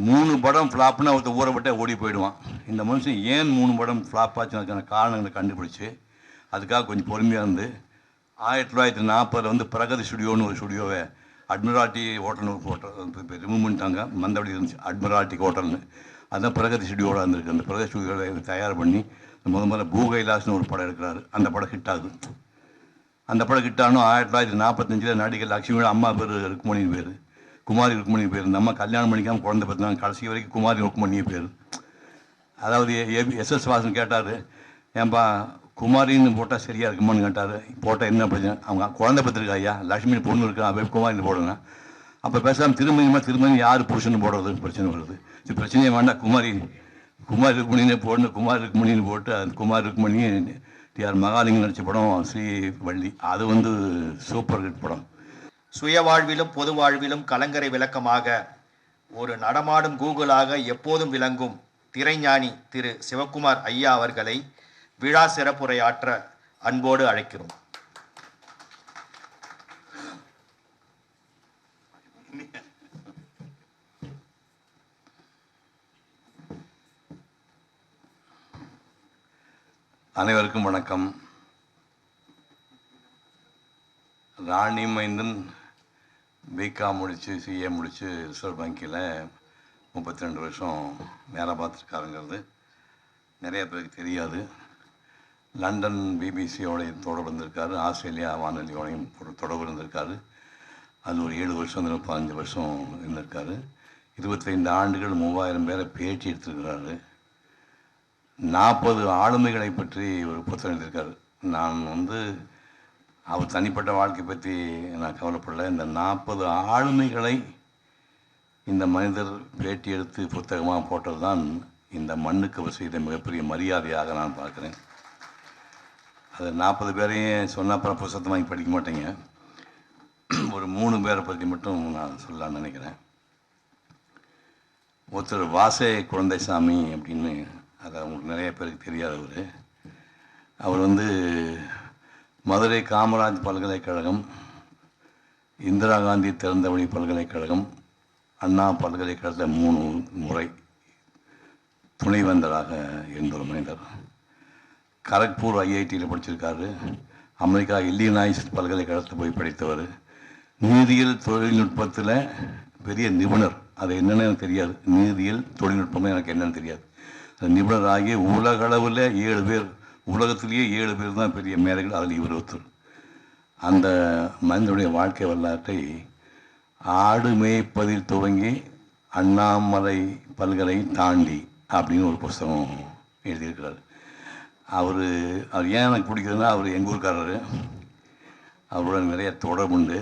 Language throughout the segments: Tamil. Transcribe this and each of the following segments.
மூணு படம் ஃப்ளாப்னா ஒருத்தர் ஊற விட்டே ஓடி போயிடுவான். இந்த மனுஷன் ஏன் மூணு படம் ஃப்ளாப் ஆச்சுன்னு அதுக்கான காரணங்களை கண்டுபிடிச்சி அதுக்காக கொஞ்சம் பொறுமையாக இருந்து ஆயிரத்தி தொள்ளாயிரத்தி நாற்பதில் வந்து பிரகதி ஸ்டுடியோன்னு ஒரு ஸ்டுடியோவை அட்மிரால்ட்டி ஹோட்டல்னு ஒரு ஹோட்டல் ரிமூவ் பண்ணிட்டாங்க. மந்தபடி இருந்துச்சு அட்மிரால்ட்டி ஹோட்டல்னு. அதுதான் பிரகதி ஸ்டுடியோவில் இருந்திருக்கு. அந்த பிரகதி ஸ்டுடியோவில் தயார் பண்ணி முத முதல்ல பூகைலாஸ்னு ஒரு படம் எடுக்கிறாரு. அந்த படம் ஹிட் ஆகுது. அந்த படம் ஹிட் ஆனும் ஆயிரத்தி தொள்ளாயிரத்தி நாற்பத்தஞ்சில் நடிகர் லட்சுமியோட அம்மா பேர் ருக்மணியின் பேர். குமாரி ருக்மணி பேர். நம்ம கல்யாணம் பண்ணிக்காமல் குழந்தை பார்த்தாங்க கடைசி வரைக்கும் குமாரி ருக்மணி பேர். அதாவது எஸ்எஸ் வாசன் கேட்டார் ஏன்பா குமாரின்னு போட்டால் சரியாக இருக்குமான்னு கேட்டார். போட்டால் என்ன பிரச்சனை? அவங்க குழந்தை பத்திரிக்கா ஐயா லட்சுமி பொண்ணு இருக்கா? அவன் குமாரின்னு போடுங்க அப்போ பேசாமல் திருமணியமாக திருமணி யார் புருஷன் போடுறது பிரச்சனை வருது. இது பிரச்சனையே வேண்டாம். குமாரி குமார் ருக்மணினே போடணும். குமார் ருக்மணின்னு போட்டு அந்த குமார் ருக்மணி டிஆர் மகாலிங்கம் நடித்த படம் ஸ்ரீ வள்ளி அது வந்து சூப்பர் ஹிட் படம். சுய வாழ்விலும் பொது வாழ்விலும் கலங்கரை விளக்கமாக ஒரு நடமாடும் கூகுளாக எப்போதும் விளங்கும் திரைஞானி திரு. சிவக்குமார் ஐயா அவர்களை விழா சிறப்புரையாற்ற அன்போடு அழைக்கிறோம். அனைவருக்கும் வணக்கம். ராணி மைந்தன் பிகாம் முடித்து சிஏ முடித்து ரிசர்வ் வங்கியில் முப்பத்தி ரெண்டு வருஷம் வேலை பார்த்துருக்காருங்கிறது நிறைய பேருக்கு தெரியாது. லண்டன் பிபிசியோடையும் தொடர்பு இருந்திருக்காரு. ஆஸ்திரேலியா வானொலியோடையும் தொடர்பு இருந்திருக்காரு. அது ஒரு ஏழு வருஷம் இல்லை பதினஞ்சு வருஷம் இருந்திருக்காரு. இருபத்தைந்து ஆண்டுகள் மூவாயிரம் பேரை பேட்டி எடுத்திருக்கிறாரு. நாற்பது ஆளுமைகளை பற்றி ஒரு புத்தகம் எழுதியிருக்காரு. நான் வந்து அவர் தனிப்பட்ட வாழ்க்கை பற்றி நான் கவலைப்படலை. இந்த நாற்பது ஆளுமைகளை இந்த மனிதர் பேட்டி எடுத்து புத்தகமாக போட்டது தான் இந்த மண்ணுக்கு அவர் செய்த மிகப்பெரிய மரியாதையாக நான் பார்க்குறேன். அது நாற்பது பேரையும் சொன்னால் அப்புறம் புத்தகத்தை வாங்கி படிக்க மாட்டேங்க. ஒரு மூணு பேரை பற்றி மட்டும் நான் சொல்லலாம்னு நினைக்கிறேன். ஒருத்தர் வாசே குழந்தைசாமி அப்படின்னு அது அவங்களுக்கு நிறைய பேருக்கு தெரியாதவர். அவர் வந்து மதுரை காமராஜ் பல்கலைக்கழகம் இந்திரா காந்தி திறந்தவழி பல்கலைக்கழகம் அண்ணா பல்கலைக்கழகத்தில் மூணு முறை துணைவேந்தராக இருந்த ஒரு மனிதர். கரக்பூர் ஐஐடியில் படிச்சிருக்காரு. அமெரிக்கா இல்லினாய்ஸ் பல்கலைக்கழகத்தில் போய் படித்தவர். நீதியியல் தொழில்நுட்பத்தில் பெரிய நிபுணர். அது என்னன்னு எனக்கு தெரியாது. நீதியியல் தொழில்நுட்பம் எனக்கு என்னென்னு தெரியாது. நிபுணராகி உலகளவில் ஏழு பேர் உலகத்திலேயே ஏழு பேர் தான் பெரிய மேதைகள் அதில் இவர் ஒருத்தர் அந்த மனிதனுடைய வாழ்க்கை வரலாற்றை ஆடு மேய்ப்பதில் துவங்கி அண்ணாமலை பல்கலை தாண்டி அப்படின்னு ஒரு புஸ்தகம் எழுதியிருக்கிறார். அவர் அவர் ஏன் எனக்கு பிடிக்குதுன்னா அவர் எங்கள் ஊருக்காரர். அவரோட நிறைய தொடர்பு உண்டு.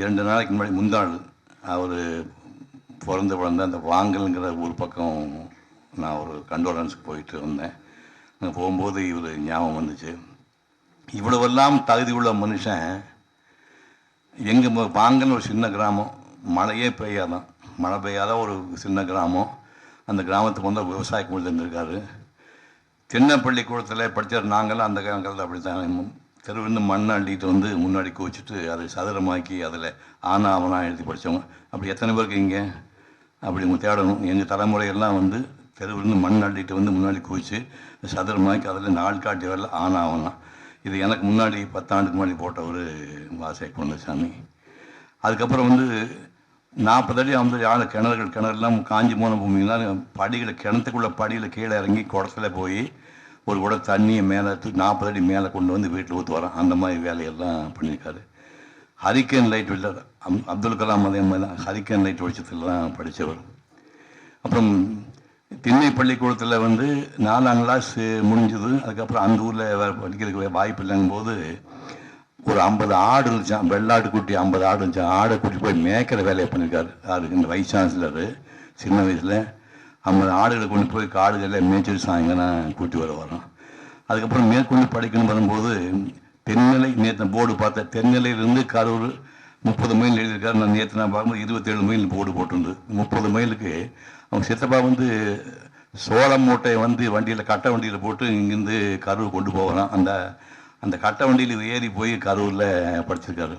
இரண்டு நாளைக்கு முன்னாடி முந்தாள் அவர் பிறந்து பிறந்த அந்த வாங்கல்ங்கிற ஊர் பக்கம் நான் ஒரு கண்டோலன்ஸுக்கு போயிட்டு வந்தேன். போகும்போது இவர் ஞாபகம் வந்துச்சு. இவ்வளவெல்லாம் தகுதி உள்ள மனுஷன் எங்கள் வாங்கல் ஒரு சின்ன கிராமம். மழையே பெய்யாதான். மழை பெய்யாத ஒரு சின்ன கிராமம். அந்த கிராமத்துக்கு வந்து விவசாய குழுந்து இருந்திருக்காரு சின்ன பள்ளிக்கூடத்தில் படித்தார் நாங்களாம் அந்த காலத்தில் அப்படி தான் தெருவிருந்து மண்ணை அள்ளிட்டு வந்து முன்னாடி குவிச்சிட்டு அதை சதுரமாக்கி அதில் ஆனா அவனா எழுதி படித்தவங்க அப்படி எத்தனை பேருக்கு இங்கே? அப்படி தேடணும். எங்கள் தலைமுறையெல்லாம் வந்து தெருவிருந்து மண் அள்ளிட்டு வந்து முன்னாடி குவிச்சு சதுரமாக்கி அதில் நாள் காட்டி வரல ஆன் ஆகணும் இது எனக்கு முன்னாடி பத்தாண்டுக்கு முன்னாடி போட்ட ஒரு வாசை குழந்தைசாமி. அதுக்கப்புறம் வந்து நாற்பது அடி ஐம்பது ஆழ கிணறுகள் கிணறுலாம் காஞ்சி போன பூமிங்கெல்லாம் படிகளை கிணத்துக்குள்ளே படியில் கீழே இறங்கி குடத்துல போய் ஒரு குடம் தண்ணியை மேலே நாற்பது அடி மேலே கொண்டு வந்து வீட்டில் ஊற்று வரோம். அந்த மாதிரி வேலையெல்லாம் பண்ணியிருக்காரு. ஹரிக்கேன் லைட் வெளில அம் அப்துல் கலாம் அதே மாதிரி தான். ஹரிக்கேன் லைட் வெளிச்சத்துலலாம் படித்தவர் அப்புறம் திண்ணை பள்ளிக்கூடத்தில் வந்து நாலாம் கிளாஸ் முடிஞ்சது அதுக்கப்புறம் அந்த ஊரில் படிக்கிறதுக்கு வாய்ப்பு இல்லைங்கும் போது ஒரு ஐம்பது ஆடு இருந்துச்சான் வெள்ளாடு குட்டி ஐம்பது ஆடு இருந்துச்சான் ஆடை கூட்டி போய் மேய்க்கிற வேலையை பண்ணியிருக்காரு யாருக்கு இந்த வைஸ் சான்சலர் சின்ன வயசில். ஐம்பது ஆடுகளை கொண்டு போய் காடுகளில் மேய்ச்சல் சாயங்காலம் கூட்டி வர வரோம். அதுக்கப்புறம் மேற்கொண்டு படிக்கணும் வரும்போது தென்னிலை நேற்று போர்டு பார்த்தேன். தென்னிலையிலேருந்து கரூர் முப்பது மைல் எழுதியிருக்காரு. நான் நேற்று நான் பார்க்கும்போது இருபத்தேழு மைல் போர்டு போட்டிருந்து முப்பது மைலுக்கு அவங்க சித்தப்பா வந்து சோளம் மூட்டையை வந்து வண்டியில் கட்டை வண்டியில் போட்டு இங்கேருந்து கரூர் கொண்டு போகிறான் அந்த அந்த கட்டை வண்டியில் ஏறி போய் கரூரில் படிச்சிருக்காரு.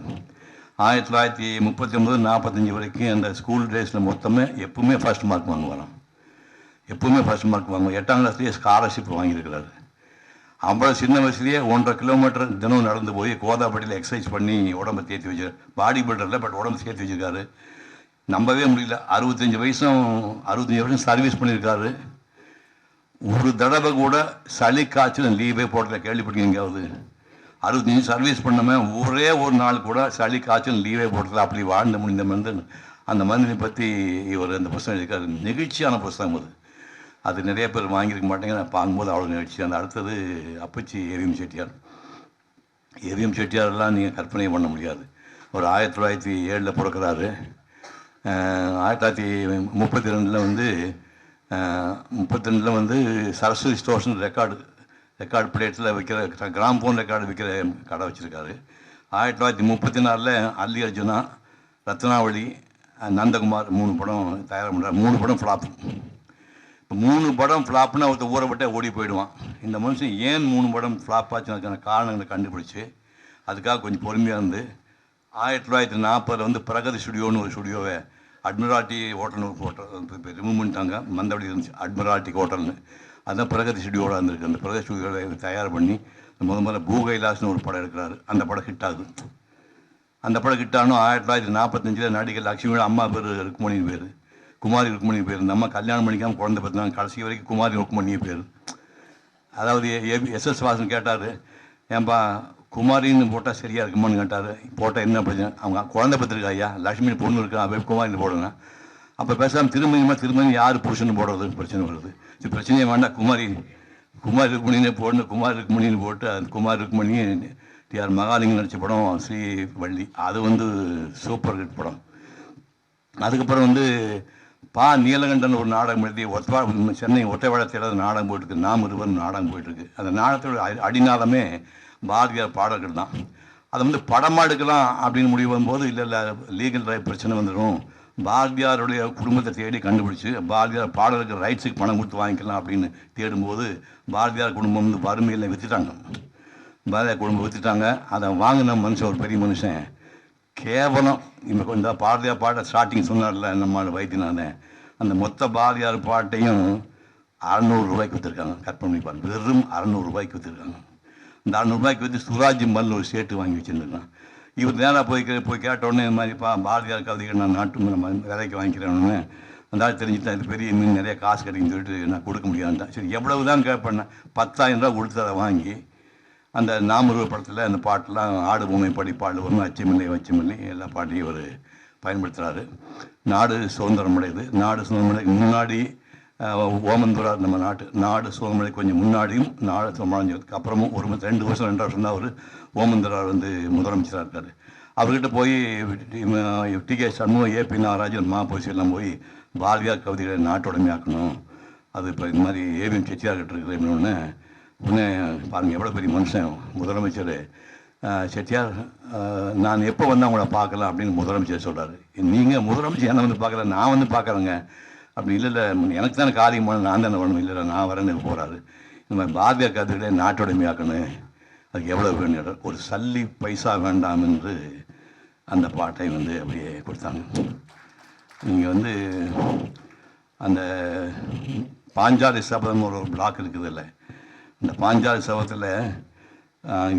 ஆயிரத்தி தொள்ளாயிரத்தி முப்பத்தி ஒம்பது நாற்பத்தஞ்சு வரைக்கும் அந்த ஸ்கூல் டேஸில் மொத்தமே எப்பவுமே ஃபர்ஸ்ட் மார்க் வாங்குவாராம். எப்பவுமே ஃபர்ஸ்ட் மார்க் வாங்குவோம் எட்டாம் கிளாஸ்லேயே ஸ்காலர்ஷிப் வாங்கியிருக்கிறாரு. அவ்வளோ சின்ன வயசுலேயே ஒன்றரை கிலோமீட்டர் தினம் நடந்து போய் கோதாப்பட்டியில் எக்ஸசைஸ் பண்ணி உடம்பை தேர்த்தி வச்சு பாடி பில்டரில் பட் உடம்பு சேர்த்து வச்சுருக்காரு. நம்பவே முடியல. அறுபத்தஞ்சு வயசும் அறுபத்தஞ்சு வருஷம் சர்வீஸ் பண்ணியிருக்காரு. ஒரு தடவை கூட சளி காய்ச்சல் லீவே போடல. கேள்விப்பட்டீங்க எங்கேயாவது? அறுபத்தஞ்சு சர்வீஸ் பண்ணவன் ஒரே ஒரு நாள் கூட சளி காய்ச்சல் லீவே போடல. அப்படி வாழ்ந்த முடிந்த மனிதன். அந்த மனிதனை பற்றி இவர் அந்த புஸ்தகம் எழுதியிருக்காரு. நெகிழ்ச்சியான புஸ்தகம் அது. அது நிறைய பேர் வாங்கியிருக்க மாட்டேங்க. நான் பார்க்கும்போது அவ்வளோ நிகழ்ச்சி. அந்த அடுத்தது அப்பச்சி ஏவிஎம் செட்டியார். ஏவிஎம் செட்டியாரெல்லாம் நீங்கள் கற்பனை பண்ண முடியாது. ஒரு ஆயிரத்தி தொள்ளாயிரத்தி ஏழில் பிறக்கிறாரு. ஆயிரத்தி தொள்ளாயிரத்தி முப்பத்தி ரெண்டில் வந்து முப்பத்தி ரெண்டில் வந்து சரஸ்வதி ஸ்டோர்ஸ்னு ரெக்கார்டு ரெக்கார்டு பிளேட்டில் விற்கிற கிராம் ஃபோன் ரெக்கார்டு விற்கிற கடை வச்சுருக்காரு. ஆயிரத்தி தொள்ளாயிரத்தி முப்பத்தி நாலில் அல்லி அர்ஜுனா ரத்னாவளி நந்தகுமார் மூணு படம் தயார் பண்ணுறாரு மூணு படம் ஃப்ளாப் இப்போ மூணு படம் ஃப்ளாப்னா ஒருத்தர் ஊரை விட்டே ஓடி போயிடுவான். இந்த மனுஷன் ஏன் மூணு படம் ஃப்ளாப் ஆச்சுன்னு அதுக்கான காரணங்களை கண்டுபிடிச்சி அதுக்காக கொஞ்சம் பொறுமையாக இருந்து ஆயிரத்தி தொள்ளாயிரத்தி நாற்பதில் வந்து பிரகதி ஸ்டுடியோன்னு ஒரு ஸ்டுடியோவை அட்மிரால்ட்டி ஹோட்டல்னு ஒரு ஹோட்டல் ரிமூவ் பண்ணிட்டாங்க மந்தபடி இருந்துச்சு. அட்மிரால்ட்டி ஹோட்டல்னு அதான் பிரகதி ஸ்டுடியோவில் இருந்திருக்கு அந்த பிரகதி ஸ்டுடியோவில் தயார் பண்ணி முத முதல்ல பூகைலாஸ்னு ஒரு படம் எடுக்கிறாரு. அந்த படம் ஹிட் ஆகுது. அந்த படம் கிட்டாலும் ஆயிரத்தி தொள்ளாயிரத்தி நாற்பத்தஞ்சில் நடிகர் லட்சுமியோட அம்மா பேர் ருக்மணி பேர். குமாரி ருக்மணி பேர். இந்த அம்மா கல்யாணம் பண்ணிக்காம குழந்தை பார்த்தாங்க கடைசி வரைக்கும் குமாரி ருக்மணி பேர். அதாவது எஸ் எஸ் வாசன் கேட்டார் ஏன்பா குமாரின்னு போட்டால் சரியாக இருக்குமான்னு கேட்டார். போட்டால் என்ன பிரச்சனை? அவங்க குழந்தை பத்திரிக்கா ஐயா? லட்சுமி பொண்ணு இருக்கா? அப்போ குமாரின்னு போடுங்க அப்போ பேசாமல் திருமணிமா திருமணி யார் புருஷன் போடுறது பிரச்சனை வருது. இது பிரச்சனையே வேண்டாம் குமாரி. குமார் ருக்மணினே போடணும் குமார் ருக்மணின்னு போட்டு அந்த குமார் ருக்மணி டிஆர் மகாலிங்கம் நடித்த படம் ஸ்ரீ வள்ளி. அது வந்து சூப்பர் ஹிட் படம். அதுக்கப்புறம் வந்து பா நீலகண்டன் ஒரு நாடகம் எழுதி ஒத்தவா சென்னை ஒற்றைவாழ தேடாத நாடகம் போயிட்டுருக்கு நாம் இருவர் நாடகம் போயிட்டுருக்கு அந்த நாடகத்தோட அடி- அடிநாதமே பாரதியார் பாடல்கள் தான். அதை வந்து படமாக எடுக்கலாம் அப்படின்னு முடிவு வரும்போது இல்லை இல்லை லீகல் ரைட் பிரச்சனை வந்துடும். பாரதியாருடைய குடும்பத்தை தேடி கண்டுபிடிச்சு பாரதியார் பாடலுக்கு ரைட்ஸுக்கு பணம் கொடுத்து வாங்கிக்கலாம் அப்படின்னு தேடும்போது பாரதியார் குடும்பம் வந்து வறுமையில் விற்றுட்டாங்க பாரதியார் குடும்பம் விற்றுட்டாங்க அதை வாங்கின மனுஷன் ஒரு பெரிய மனுஷன். கேவலம். இப்போ இந்த பாரதியார் பாட்டை ஸ்டார்டிங் சொன்னார்ல நம்ம வைத்தியநாதன். அந்த மொத்த பாரதியார் பாட்டையும் அறநூறுரூவாய்க்கு விற்றுருக்காங்க கற்பனை பண்ணி. வெறும் அறநூறுரூவாய்க்கு விற்றுருக்காங்க நானூறுரூவாய்க்கு வந்து சுராஜ் மல்ல ஒரு சேட்டு வாங்கி வச்சுருந்துருக்கான் இவர் நேராக போய் கே- போய் கேட்டோடனே இந்த மாதிரி பா பாரதியார் கவிதைகள் நான் நாட்டு ம- விலைக்கு வாங்கிக்கிறேன்னு அந்த ஆள் தெரிஞ்சுட்டேன் இது பெரிய மீன் நிறைய காசு கிடைக்குன்னு சொல்லிட்டு நான் கொடுக்க முடியாதுன்ட்டான் சரி எவ்வளவு தான் கேட்பேன் பத்தாயிரம் ரூபா கொடுத்து அதை வாங்கி அந்த நாமருவ படத்தில் அந்த பாட்டெலாம் ஆடு பூமை படி பாடுவோம் வரும் அச்சமில்லை வச்சமில்லை எல்லா பாட்டையும் அவர் பயன்படுத்துகிறாரு நாடு சுதந்திரம் அடையுது. நாடு சுதந்திரம் முன்னாடி ஓமந்தூரார் நம்ம நாட்டு நாடு சுதந்திரமடை கொஞ்சம் முன்னாடியும் நாடு சுதந்திரமடைஞ்சதுக்கு அப்புறமும் ஒரு ரெண்டு வருஷம் ரெண்டு வருஷம் தான் அவர் ஓமந்தூரார் வந்து முதலமைச்சராக இருக்கார். அவர்கிட்ட போய் T K. Shanmugam AP Nagarajan மா போய் எல்லாம் போய் பாரதியார் கவிதைகளை நாட்டுடைமையாக்கணும் அது இப்போ இந்த மாதிரி ஏவிஎம் செட்டியார்கிட்ட இருக்கிறேன்னு உடனே பாருங்கள் எவ்வளோ பெரிய மனுஷன் முதலமைச்சர். செட்டியார் நான் எப்போ வந்து அவங்கள பார்க்கலாம் அப்படின்னு முதலமைச்சர் சொல்கிறார் நீங்கள் முதலமைச்சர் என்ன வந்து பார்க்கல? நான் வந்து பார்க்குறேங்க. அப்படி இல்லை இல்லை எனக்கு தானே காரியம் காரியமான நான் தானே வரணும். இல்லை நான் வரேன்னு போகிறாரு இந்த மாதிரி பாரதியார் கதைகளை நாட்டுடைமையாக்கணும் அதுக்கு எவ்வளோ வேணும்? ஒரு சல்லி பைசா வேண்டாம் என்று அந்த பாட்டை வந்து அப்படியே கொடுத்தாங்க. நீங்கள் வந்து அந்த பாஞ்சாலி சபதம் ஒரு பிளாக் இருக்குது இல்லை. இந்த பாஞ்சாலி சபத்தில்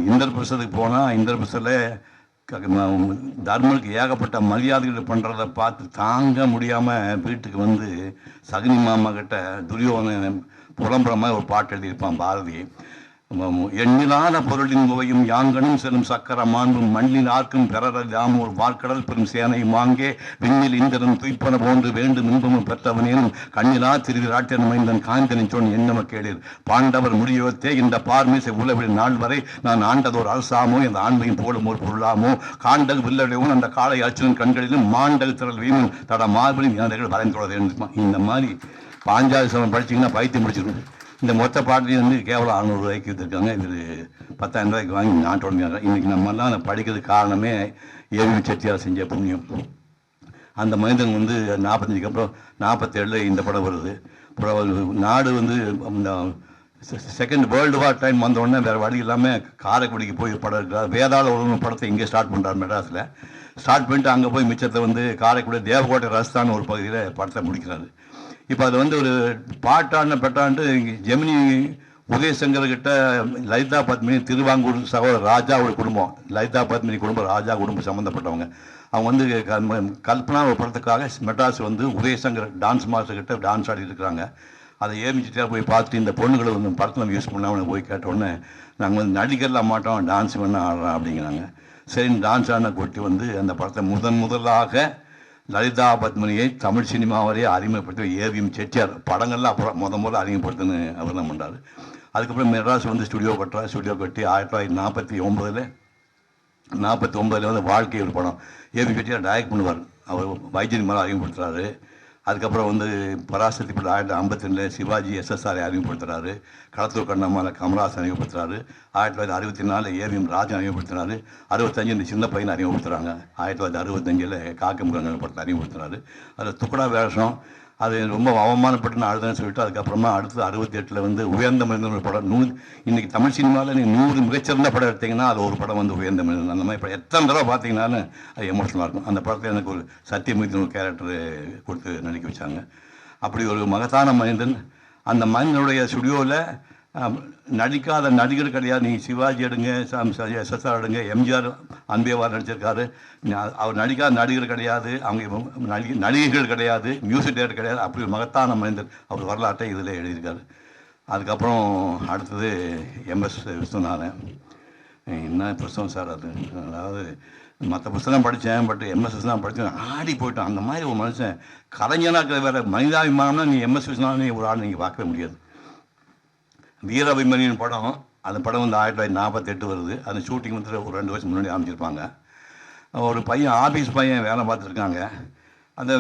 இந்திர பிரசத்துக்கு போனால் இந்திர பிரசத்தில் தர்மனுக்கு ஏகப்பட்ட மரியாதைகள் பண்ணுறத பார்த்து தாங்க முடியாமல் வீட்டுக்கு வந்து சகுனி மாமா கிட்ட துரியோதனன் புலம்புற மாதிரி ஒரு பாட்டு எழுதியிருப்பான் பாரதி. எண்ணிலான பொருளின் உவையும் யாங்கனும் செல்லும் சக்கர மாண்பும் மண்ணில் ஆர்க்கும் பெறர ஒரு வார்க்கடல் பெரும் சேனை வாங்கே விண்ணில் இந்திரன் துய்ப்பன போன்று வேண்டும் இன்பமும் பெற்றவனேனும் கண்ணிலா திருவிராட்டியன் மைந்தன் காந்தனின் சொன் என்னம கேளீர். பாண்டவர் முடியவத்தே இந்த பார்மிசை உலவின் நாள் வரை நான் ஆண்டதோர் அரசாமோ இந்த ஆண்மையும் போலும் ஒரு பொருளாமோ? காண்டல் வில்லடையவும் அந்த காளை அச்சுரன் கண்களிலும் மாண்டல் திரள் வீமும் தட மார்பிலும் இனதைகள் வரைந்துள்ளது இந்த மாதிரி பாஞ்சாலி சமம் படிச்சீங்கன்னா பைத்தியம் முடிச்சிருக்கும் இந்த மொத்த பாட்டிலையும் வந்து கேவலம் அறநூறு ரூபாய்க்கு விற்றுருக்காங்க இது பத்தாயிரம் ரூபாய்க்கு வாங்கி நாட்டோட இன்றைக்கி நம்மெல்லாம் அதை படிக்கிறதுக்கு காரணமே ஏவி செட்டியார் செஞ்ச புண்ணியம். அந்த மனிதன் வந்து நாற்பத்தஞ்சுக்கு அப்புறம் நாற்பத்தேழில் இந்த படம் வருது. அப்புறம் நாடு வந்து இந்த செகண்ட் வேர்ல்டு வார் டைம் வந்த வேறு வழி இல்லாமல் காரைக்குடிக்கு போய் படம் இருக்கிறார் வேதாள ஒரு படத்தை இங்கே ஸ்டார்ட் பண்ணுறார் மெட்ராஸில். ஸ்டார்ட் பண்ணிட்டு அங்கே போய் மிச்சத்தை வந்து காரைக்குடி தேவகோட்டை ரஸ்தான் ஒரு பகுதியில் படத்தை முடிக்கிறாரு. இப்போ அது வந்து ஒரு பாட்டான பெட்டான்ட்டு ஜெமினி உதயசங்கர்கிட்ட லலிதா பத்மினி திருவாங்கூர் சகோதரர் ராஜாவோட குடும்பம். லலிதா பத்மினி குடும்பம் ராஜா குடும்பம் சம்மந்தப்பட்டவங்க அவங்க வந்து கல்பனா ஒரு படத்துக்காக மெட்ராஸ் வந்து உதயசங்கர் டான்ஸ் மாஸ்டர்கிட்ட டான்ஸ் ஆடி இருக்கிறாங்க அதை ஏமிச்சிட்டே போய் பார்த்துட்டு இந்த பொண்ணுகளை வந்து படத்தில் யூஸ் பண்ணாமல் போய் கேட்டோடனே நாங்கள் வந்து நடிகர்லாம் மாட்டோம் டான்ஸ் பண்ண ஆடுறோம் அப்படிங்கிறாங்க. சரி டான்ஸ் ஆன கொட்டி வந்து அந்த படத்தை முதன் முதலாக லலிதா பத்மினியை தமிழ் சினிமாவிலேயே அறிமுகப்படுத்தி ஏவிஎம் செட்டியார் படங்கள்லாம் அப்புறம் முத முதல்ல அறிமுகப்படுத்துன்னு அவர் தான் பண்ணார் அதுக்கப்புறம் மெட்ராஸ் வந்து ஸ்டுடியோ கட்டுறார் ஸ்டுடியோ கட்டி ஆயிரத்தி தொள்ளாயிரத்தி நாற்பத்தி ஒம்பதில் நாற்பத்தி ஒம்பதில் வந்து வாழ்க்கை ஒரு படம். ஏபி செட்டியார் டைரக்ட் பண்ணுவார். அவர் வைத்தியன் மேலே அறிமுகப்படுத்துறாரு. அதுக்கப்புறம் வந்து பராசக்தி படம் ஆயிரத்தி ஐம்பத்தி ரெண்டில் சிவாஜி எஸ்எஸ்ஆரை அறிமுகப்படுத்துறாரு. களத்தூர் கண்ணம்மாவில் கமலஹாசன் அறிமுகப்படுத்துறாரு. ஆயிரத்தி தொள்ளாயிரத்தி அறுபத்தி நாலில் ஏவிஎம் ராஜன் அறிமுகப்படுத்துறாரு. அறுபத்தஞ்சு இந்த சின்ன பையனை அறிமுகப்படுத்துறாங்க. ஆயிரத்தி தொள்ளாயிரத்தி அறுபத்தஞ்சில் காக்கமுகங்கள் படத்தை அறிமுகப்படுத்துறாரு. அதில் துக்கடா வேஷம் அது ரொம்ப அவமானப்பட்டு நான் அழுதுன்னு சொல்லிட்டு அதுக்கப்புறமா அடுத்து அறுபத்தி எட்டில் வந்து உயர்ந்த மனிதன் ஒரு படம் நூ இன்னைக்கு தமிழ் சினிமாவில் நீங்கள் நூறு மிகச்சிறந்த படம் எடுத்தீங்கன்னா அது ஒரு படம் வந்து உயர்ந்த மனிதன். அந்த மாதிரி படம். எத்தனை தடவை பார்த்தீங்கன்னாலும் அது எமோஷனலாக இருக்கும். அந்த படத்தில் எனக்கு ஒரு சத்தியமூர்த்தி ஒரு கேரக்டர் கொடுத்து நடிக்க வச்சாங்க. அப்படி ஒரு மகத்தான மனிதன். அந்த மனிதனுடைய ஸ்டுடியோவில் நடிக்காத நடிகர் கிடையாது. நீங்கள் சிவாஜி எடுங்க எஸ்எஸ்ஆர் எடுங்க. எம்ஜிஆர் அன்பேவார் நடிச்சிருக்காரு. அவர் நடிக்காத நடிகர் கிடையாது. அவங்க நடிகை நடிகைகள் கிடையாது. மியூசிக் டேரக்டர் கிடையாது. அப்படி ஒரு மகத்தான மனிதர் அவர் வரலாற்றை இதில் எழுதியிருக்காரு. அதுக்கப்புறம் அடுத்தது எம்எஸ் விஸ்வநாதன். என்ன புஸ்தகம் சார் அது? அதாவது மற்ற புஸ்தகம் படித்தேன் பட் எம்எஸ் விஸ்வநாதன் படித்தேன் ஆடி போயிட்டான். அந்த மாதிரி ஒரு மனுஷன் கலைஞனாக இருக்கிற வேற மனிதாபிமானம்னா நீ எம்எஸ் விஸ்வநாதன் ஒரு ஆள் நீங்கள் பார்க்கவே முடியாது. வீராபிமன்யன் படம் அந்த படம் வந்து ஆயிரத்தி தொள்ளாயிரத்தி நாற்பத்தெட்டு வருது. அந்த ஷூட்டிங் வந்து ஒரு ரெண்டு வருஷம் முன்னாடி ஆரம்பிச்சிருப்பாங்க. ஒரு பையன் ஆஃபீஸ் பையன் வேலை பார்த்துருக்காங்க. அந்த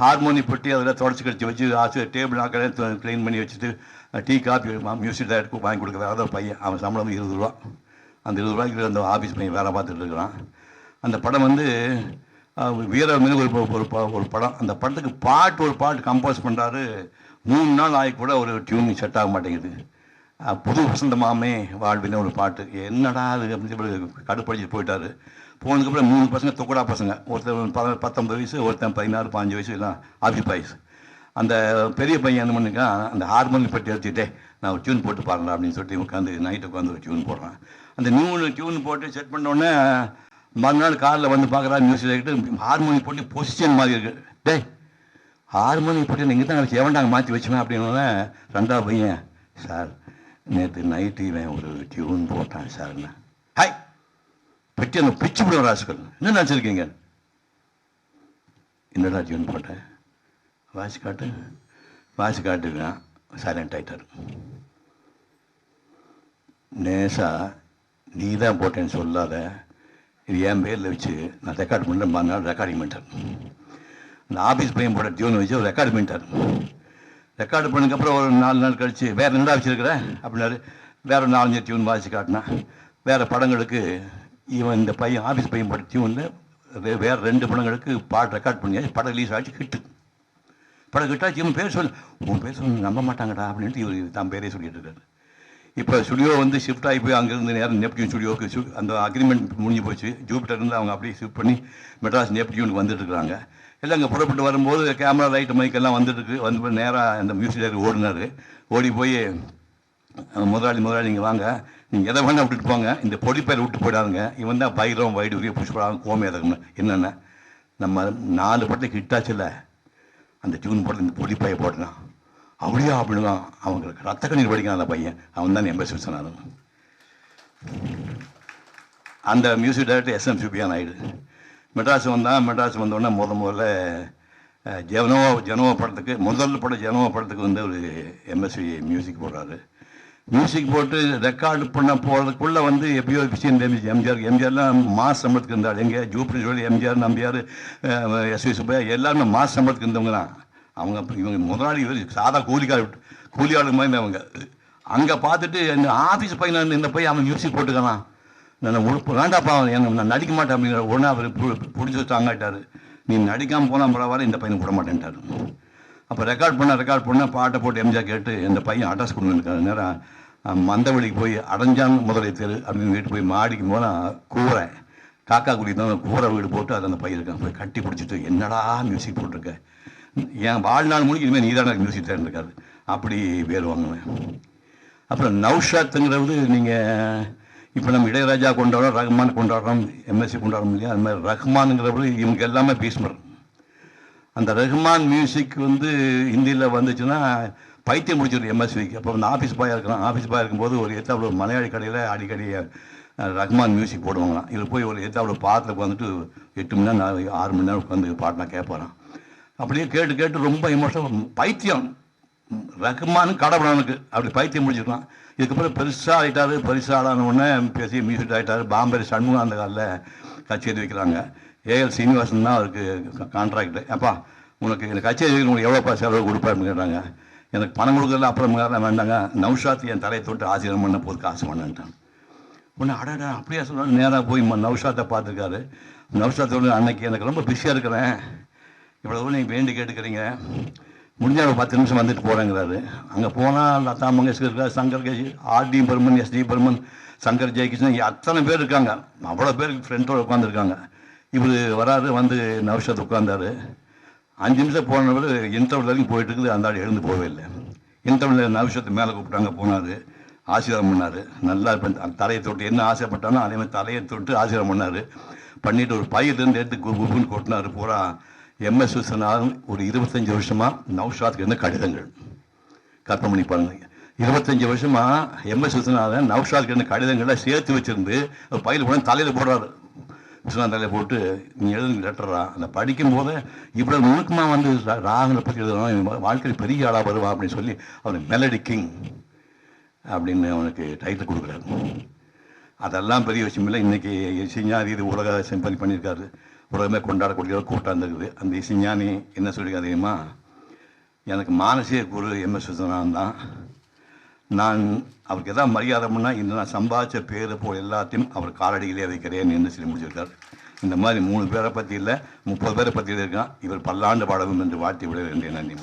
ஹார்மோனி பெட்டி அதில் தொடச்சி கடிச்சு வச்சு ஆசு டேபிள் ஆக்கடை க்ளீன் பண்ணி வச்சுட்டு டீ காஃபி மியூசிக் டைரக்டர் வாங்கி கொடுக்க வேறு ஒரு பையன். அவன் சம்பளம் இருபது ரூபா. அந்த இருபது ரூபாய்க்கு அந்த ஆஃபீஸ் பையன் வேலை பார்த்துட்டு இருக்கிறான். அந்த படம் வந்து வீர மீது ஒரு ஒரு ப- ஒரு படம். அந்த படத்துக்கு பாட்டு ஒரு பாட்டு கம்போஸ் பண்ணுறாரு மூணு நாள் ஆகி கூட ஒரு டியூன் செட் ஆக மாட்டேங்குது. புது வசந்தமாமே வாழ்வின ஒரு பாட்டு. என்னடா அது அப்படின்னு சொல்லி கடுப்படிச்சு போயிட்டாரு. போனதுக்கப்புறம் மூணு பசங்க தொக்கடா பசங்க. ஒருத்தன் ப- பத்தொன்பது வயசு ஒருத்தன் பதினாறு பாஞ்சு வயசு எல்லாம் ஆஃபீஸ் பாய்ஸ். அந்த பெரிய பையன் என்ன பண்ணிக்கா அந்த ஹார்மோனி பட்டி எடுத்துக்கிட்டே நான் ஒரு டியூன் போட்டு பாருங்க அப்படின்னு சொல்லிட்டு உட்காந்து நைட்டு உட்காந்து ஒரு டியூன் போடுறான். அந்த நியூ டியூன் போட்டு செட் பண்ணோடனே மறுநாள் காலைல வந்து பார்க்குறா மியூசிக் டைரக்டர் ஹார்மோனி போட்டு பொசிஷன் மாதிரி இருக்கு. டேய் ஹார்மோனி போட்டு நீங்கள் தான் வச்சு எவன்டாங்க மாற்றி வச்சுவேன் அப்படின்னோடனே ரெண்டாவது பையன் சார் நேற்று நைட்டு இவன் ஒரு டியூன் போட்டான் சார்னா ஹாய் பெட்டி அந்த பிச்சு விடுவோம் ராசுகள் என்ன நினச்சிருக்கீங்க? என்னடா டியூன் போட்டேன் வாசி காட்டு. வாசி காட்டுக்கான் சைலண்ட் ஆகிட்டார் நேசா நீ தான் போட்டேன்னு சொல்லாத. இது என் பேரில் வச்சு நான் ரெக்கார்ட் பண்ணுறேன் மறுநாள் ரெக்கார்டிங் பண்ணிட்டேன். இந்த ஆஃபீஸ் பையன் போட்ட டியூன் வச்சு ஒரு ரெக்கார்ட் பண்ணிட்டார். ரெக்கார்டு பண்ணதுக்கப்புறம் ஒரு நாலு நாள் கழிச்சு வேறு என்னடா வச்சிருக்கிற? அப்படின்னாரு. வேற நாலஞ்சு டியூன் வாசி காட்டினா. வேறு படங்களுக்கு இவன் இந்த பையன் ஆஃபீஸ் பையன் போட்ட டியூனில் வேற ரெண்டு படங்களுக்கு பாட்டு ரெக்கார்ட் பண்ணியாச்சு படம் ரிலீஸ் ஆகிடுச்சு கிட்டு படம் கிட்டாச்சு இவன் பேர் சொல்லு உன் பேர் சொல்லு நம்ப மாட்டாங்கடா அப்படின்ட்டு இவர் தான் பேரே சொல்லிட்டு இருக்காரு. இப்போ ஸ்டுடியோ வந்து ஷிஃப்ட் ஆகி போய் அங்கேருந்து நேரம் நெப்டியூன் ஸ்டுடியோக்கு அந்த அக்ரிமெண்ட் முடிஞ்சு போச்சு. ஜூபிட்டர்லேருந்து அவங்க அப்படியே ஷிஃப்ட் பண்ணி மெட்ராஸ் நெப்டியூனுக்கு வந்துட்டு இல்லை அங்கே புறப்பட்டு வரும்போது கேமரா லைட் மைக்கெல்லாம் வந்துட்டுருக்கு. வந்து நேராக அந்த மியூசிக் டைரக்டர் ஓடினார். ஓடி போய் முதலாளி முதலாளி நீங்கள் வாங்க. நீங்கள் எதை வேணால் விட்டுட்டு போங்க. இந்த பொடிப்பயிர் விட்டு போயிடாதுங்க. இவன் தான் பைரம் வயிறு உரிய புஷ்பராகம் கோமேதகம்னு என்னென்ன? நம்ம நாலு படத்துக்கு ஹிட்டாச்சுல்ல அந்த டியூன் போட்டு இந்த பொடிப்பையை போட்டான் அப்படியா அப்படின்னா அவங்களுக்கு ரத்த கண்ணீர் படிக்கிறான் அந்த பையன். அவன் தான் எம்பசி விஸ்வநாதன் அந்த music director SM Subbiah Naidu Madras வந்தான் மெட்ராஸ் வந்தோடனே முத முதல்ல ஜெனோவா ஜெனோவா படத்துக்கு முதல் படம் ஜெனோவா படத்துக்கு வந்து ஒரு எம்எஸ்வி மியூசிக் போடுறாரு. மியூசிக் போட்டு ரெக்கார்டு பண்ண போகிறதுக்குள்ளே வந்து எப்பயோ விஷயம் தெரிஞ்சு எம்ஜிஆர் எம்ஜிஆர்லாம் மாஸ் சம்பளத்துக்கு இருந்தாள் எங்கே ஜூப்ரி ஜோலி எம்ஜிஆர் நம்பியார் எஸ்வி சுப்பையா எல்லாருமே மாஸ் சம்பளத்துக்கு இருந்தவங்க தான். அவங்க இவங்க முதலாளி இவர் சாதா கூலிக்கார ஆளுங்க மாதிரி அவங்க அங்கே பார்த்துட்டு இந்த ஆஃபீஸ் பையன் இந்த போய் அவன் மியூசிக் போட்டுக்கலாம் நான் உழுப்பு வேண்டாப்பா எனக்கு நான் நடிக்க மாட்டேன் அப்படிங்கிற உடனே அவர் பிடிச்சி வச்சு நீ நடிக்காமல் போனால் பரவாயில்ல இந்த பையனை விட மாட்டேன்ட்டார். அப்போ ரெக்கார்ட் பண்ண ரெக்கார்ட் பண்ண பாட்டை போட்டு எம்ஜிஆர் கேட்டு இந்த பையன் அட்ரஸ் கொடுத்துருக்காரு நேரம் மந்தவெளிக்கு போய் அடைஞ்சான் முதலை தெரு அப்படின்னு வீட்டு போய் மாடிக்கு போனால் கூரை காக்கா குடி தான் கூரை வீடு போட்டு அதை அந்த பையன் இருக்கான். போய் கட்டி பிடிச்சிட்டு என்னடா மியூசிக் போட்டிருக்க? என் வாழ்நாள் முடிஞ்சு இனிமேல் நீ தான் எனக்கு மியூசிக் தேர்ந்திருக்காரு அப்படி பேர் வாங்குவேன். அப்புறம் நௌஷாத்துங்கிறது நீங்கள் இப்போ நம்ம இளையராஜா கொண்டாடுறோம் ரஹ்மான் கொண்டாடுறோம் எம்எஸ்சி கொண்டாடுறோம் இல்லையா? அது மாதிரி ரஹ்மானுங்கிறவர் இவங்க எல்லாமே பீஸ்மர் அந்த ரஹ்மான் மியூசிக் வந்து ஹிந்தியில் வந்துச்சுன்னா பைத்தியம் முடிச்சிடும் எம்எஸ்விக்கு அப்போ வந்து ஆஃபீஸ் பாயாக இருக்கலாம் ஆஃபீஸ் பாயாக இருக்கும்போது ஒரு எத்தாவில் ஒரு மலையாளி கடையில் அடிக்கடி ரஹ்மான் மியூசிக் போடுவாங்களாம். இதில் போய் ஒரு எத்தாவில் பாத்தில் உட்காந்துட்டு எட்டு மணி நேரம் ஆறு மணி நேரம் உட்காந்து பாட்டினா கேட்பாரான் அப்படியே கேட்டு கேட்டு ரொம்ப எமோஷனல் பைத்தியம். ரஹ்மான் கடவுளனுக்கு அப்படி பைத்தியம் முடிச்சிருக்கலாம் இதுக்கப்புறம் பெருசாக ஆகிட்டாரு பெருசாக உடனே பேசி மியூசிக் ஆகிட்டாரு பாம்பேரி சண்முகம் அந்த காலில் கச்சேரி வைக்கிறாங்க. ஏஎல் சீனிவாசன் தான் அவருக்கு கான்ட்ராக்டு அப்பா உனக்கு எனக்கு கச்சேரி வைக்க உங்களுக்கு எவ்வளோப்பா செலவு கொடுப்பாருன்னு கேட்டாங்க. எனக்கு பணம் கொடுக்கறதுல அப்புறம் வேண்டாங்க. நௌஷாத் என் தலையை தொட்டு ஆசீர்வாதம் பண்ண போது ஆசை பண்ணேன்ட்டான் உடனே அடடா அப்படியே சொன்னால் நேராக போய் ம- நௌஷாத்தை பார்த்துருக்காரு. நௌஷாத்தோட அன்னைக்கு எனக்கு ரொம்ப பிஸியாக இருக்கிறேன். இவ்வளோ நீங்கள் வேண்டி கேட்டுக்கிறீங்க. முடிஞ்ச பத்து நிமிஷம் வந்துட்டு போகிறேங்கிறாரு அங்கே போனால் லதா மங்கேஷ்கர் சங்கர் கேஜி ஆர்டி பர்மன் எஸ்டி பர்மன் சங்கர் ஜெயகிருஷ்ணன் அத்தனை பேர் இருக்காங்க. அவ்வளோ பேருக்கு ஃப்ரெண்டோடு உட்காந்துருக்காங்க இவர் வராரு வந்து நௌஷாத் உட்காந்தாரு அஞ்சு நிமிஷம் போனவர் இன்டர்வல் வரைக்கும் போயிட்டு இருக்குது அந்த ஆள் எழுந்து போகவே இல்லை. இன்டர்வல் நவிஷத்து மேலே கூப்பிட்டாங்க போனார். ஆசீர்வாதம் பண்ணார். நல்லா இருப்பேன் அந்த தலையை தொட்டு என்ன ஆசைப்பட்டானோ அதே மாதிரி தலையை தொட்டு ஆசீர்வாதம் பண்ணார். பண்ணிட்டு ஒரு பையிலேருந்து எடுத்து கு குப்புன்னு கொட்டினார். பூரா எம்எஸ் விஸ்வநாதன் ஒரு இருபத்தஞ்சி வருஷமாக நவ்ஷாத்துக்கு இருந்த கடிதங்கள். கற்பனை பண்ணி பாருங்கள் இருபத்தஞ்சி வருஷமாக எம்எஸ் விஸ்வநாதன் நவ்ஷாத்துக்கு இருந்த கடிதங்களை சேர்த்து வச்சுருந்து பயில் பையில் போன தலையில் போடுறாரு. விஸ்வநாத் தலையில் போட்டு நீ எழுதுங்க லெட்டரா அந்த படிக்கும் போது இவ்வளோ நுணுக்கமாக வந்து ராகங்களை பற்றி எழுதணும் வாழ்க்கையில் பெரிய ஆளாக வருவா அப்படின்னு சொல்லி அவனுக்கு மெலடி கிங் அப்படின்னு அவனுக்கு டைட்டில் கொடுக்குறாரு. அதெல்லாம் பெரிய விஷயம் இல்லை. இன்றைக்கி இசைஞானி இது உலக செம்பதி பண்ணியிருக்காரு. உலகமே கொண்டாடக்கூடிய ஒரு கூட்டம் இருந்திருக்குது அந்த இசைஞானி என்ன சொல்லியிருக்க தெரியுமா? எனக்கு மானசீக குரு எம்எஸ் விஸ்வநாதன் தான். நான் அவருக்கு எதாவது மரியாதை பண்ணால் இந்த நான் சம்பாதிச்ச பேர் போல் எல்லாத்தையும் அவர் காலடியிலே வைக்கிறேன் என்று சொல்லி முடிச்சிருக்கார் இந்த மாதிரி மூணு பேரை பற்றி இல்லை முப்பது பேரை பற்றி இருக்கான். இவர் பல்லாண்டு பாடவும் என்று வாழ்த்தி விட வேண்டிய நன்றி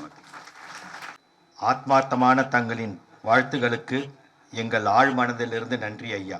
ஆத்மார்த்தமான தங்களின் வாழ்த்துகளுக்கு எங்கள் ஆழ் மனதிலிருந்து நன்றி ஐயா.